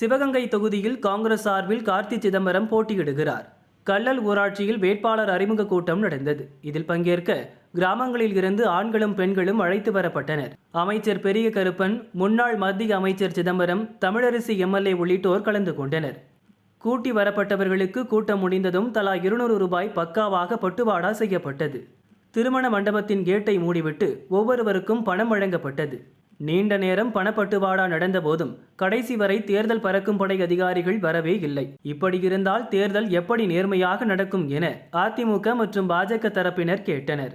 சிவகங்கை தொகுதியில் காங்கிரஸ் சார்பில் கார்த்தி சிதம்பரம் போட்டியிடுகிறார். கள்ளல் ஊராட்சியில் வேட்பாளர் அறிமுக கூட்டம் நடந்தது. இதில் பங்கேற்க கிராமங்களில் இருந்து ஆண்களும் பெண்களும் அழைத்து வரப்பட்டனர். அமைச்சர் பெரிய கருப்பன் முன்னாள் மத்திய அமைச்சர் சிதம்பரம் தமிழரசி எம்எல்ஏ உள்ளிட்டோர் கலந்து கொண்டனர். கூட்டி வரப்பட்டவர்களுக்கு கூட்டம் முடிந்ததும் தலா இருநூறு ரூபாய் பக்காவாக பட்டுவாடா செய்யப்பட்டது. திருமண மண்டபத்தின் கேட்டை மூடிவிட்டு ஒவ்வொருவருக்கும் பணம் வழங்கப்பட்டது. நீண்ட நேரம் பணப்பட்டுவாடா நடந்த போதும் கடைசி வரை தேர்தல் பறக்கும் படை அதிகாரிகள் வரவே இல்லை. இப்படி இருந்தால் தேர்தல் எப்படி நேர்மையாக நடக்கும் என அதிமுக மற்றும் பாஜக தரப்பினர் கேட்டனர்.